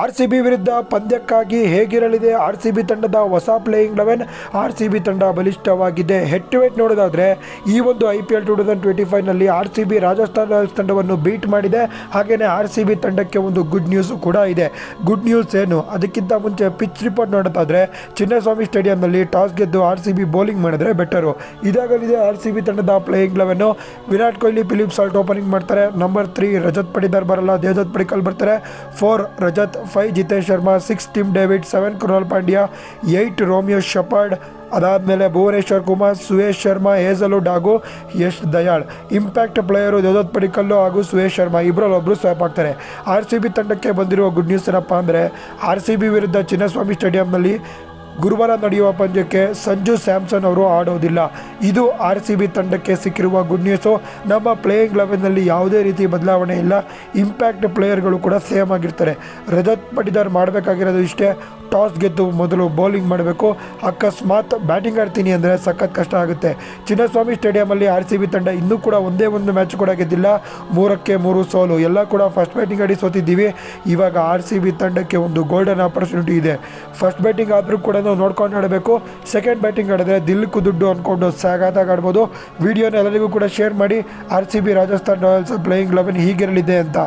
R C B ವಿರುದ್ಧ ಪಂದ್ಯಕ್ಕಾಗಿ ಹೇಗಿರಲಿದೆ ಆರ್ ಸಿ ಬಿ ತಂಡದ ಹೊಸ playing eleven? R C B ತಂಡ ಬಲಿಷ್ಠವಾಗಿದೆ. ಹೆಡ್ ಟು ಹೆಡ್ ನೋಡೋದಾದರೆ ಈ ಒಂದು I P L two thousand twenty ಫೈವ್ನಲ್ಲಿ R C B Rajasthan Royals ತಂಡವನ್ನು ಬೀಟ್ ಮಾಡಿದೆ. ಹಾಗೆಯೇ ಆರ್ ಸಿ ಬಿ ತಂಡಕ್ಕೆ ಒಂದು ಗುಡ್ ನ್ಯೂಸು ಕೂಡ ಇದೆ. ಗುಡ್ ನ್ಯೂಸ್ ಏನು? ಅದಕ್ಕಿಂತ ಮುಂಚೆ ಪಿಚ್ ರಿಪೋರ್ಟ್ ನೋಡೋದಾದರೆ ಚಿನ್ನಸ್ವಾಮಿ ಸ್ಟೇಡಿಯಂನಲ್ಲಿ ಟಾಸ್ ಗೆದ್ದು ಆರ್ ಸಿ ಬಿ ಬೌಲಿಂಗ್ ಮಾಡಿದ್ರೆ ಬೆಟರು ಇದಾಗಲಿದೆ ಆರ್ ಸಿ ಬಿ ತಂಡದ playing eleven Virat Kohli, Philip Salt opening ಮಾಡ್ತಾರೆ. ನಂಬರ್ ತ್ರೀ ರಜತ್ ಪಡಿದಾರ್ ಬರಲ್ಲ. ದೇವದತ್ ಪಡಿಕಲ್ ಬರ್ತಾರೆ. Four Rajat five Jitesh Sharma, six Tim David, seven Krunal Pandya eight Romario Shepherd, ಅದಾದಮೇಲೆ Bhuvneshwar Kumar, Suyash Sharma, Hazlewood, Yash Dayal. Impact player Devdutt Padikkal ಹಾಗೂ ಸುಯೇಶ್ ಶರ್ಮಾ ಇಬ್ಬರಲ್ಲಿ ಒಬ್ಬರು swap ಆಗ್ತಾರೆ. R C B ತಂಡಕ್ಕೆ ಬಂದಿರುವ good news ಏನಪ್ಪ ಅಂದರೆ R C B ವಿರುದ್ಧ ಚಿನ್ನಸ್ವಾಮಿ ಸ್ಟೇಡಿಯಂನಲ್ಲಿ ಗುರುವಾರ ನಡೆಯುವ ಪಂದ್ಯಕ್ಕೆ ಸಂಜು ಸ್ಯಾಮ್ಸನ್ ಅವರು ಆಡೋದಿಲ್ಲ. ಇದು ಆರ್ ಸಿ ಬಿ ತಂಡಕ್ಕೆ ಸಿಕ್ಕಿರುವ ಗುಡ್ ನ್ಯೂಸು ನಮ್ಮ ಪ್ಲೇಯಿಂಗ್ ಲೆವೆಲ್ನಲ್ಲಿ ಯಾವುದೇ ರೀತಿ ಬದಲಾವಣೆ ಇಲ್ಲ. ಇಂಪ್ಯಾಕ್ಟ್ ಪ್ಲೇಯರ್ಗಳು ಕೂಡ ಸೇಮ್ ಆಗಿರ್ತಾರೆ. ರಜತ್ ಪಟಿದಾರ್ ಮಾಡಬೇಕಾಗಿರೋದು ಇಷ್ಟೇ. ಟಾಸ್ ಗೆದ್ದು ಮೊದಲು ಬೌಲಿಂಗ್ ಮಾಡಬೇಕು. ಅಕಸ್ಮಾತ್ ಬ್ಯಾಟಿಂಗ್ ಆಡ್ತೀನಿ ಅಂದರೆ ಸಖತ್ ಕಷ್ಟ ಆಗುತ್ತೆ. ಚಿನ್ನಸ್ವಾಮಿ ಸ್ಟೇಡಿಯಮಲ್ಲಿ ಆರ್ ಸಿ ಬಿ ತಂಡ ಇನ್ನೂ ಕೂಡ ಒಂದೇ ಒಂದು ಮ್ಯಾಚ್ ಕೂಡ ಗೆದ್ದಿಲ್ಲ. ಮೂರಕ್ಕೆ ಮೂರು ಸೋಲು. ಎಲ್ಲ ಕೂಡ ಫಸ್ಟ್ ಬ್ಯಾಟಿಂಗ್ ಆಡಿ ಸೋತಿದ್ದೀವಿ. ಇವಾಗ ಆರ್ ಸಿ ಬಿ ತಂಡಕ್ಕೆ ಒಂದು ಗೋಲ್ಡನ್ ಆಪರ್ಚುನಿಟಿ ಇದೆ. ಫಸ್ಟ್ ಬ್ಯಾಟಿಂಗ್ ಆದರೂ ಕೂಡ ನಾವು ನೋಡ್ಕೊಂಡು ಆಡಬೇಕು. ಸೆಕೆಂಡ್ ಬ್ಯಾಟಿಂಗ್ ಆಡಿದ್ರೆ ದಿಲ್ಕು ದುಡ್ಡು ಅಂದ್ಕೊಂಡು ಸಾಗಾದಾಗ ಆಡ್ಬೋದು. ವಿಡಿಯೋನ ಎಲ್ಲರಿಗೂ ಕೂಡ ಶೇರ್ ಮಾಡಿ. R C B Rajasthan Royals playing eleven ಹೀಗಿರಲಿದೆ ಅಂತ.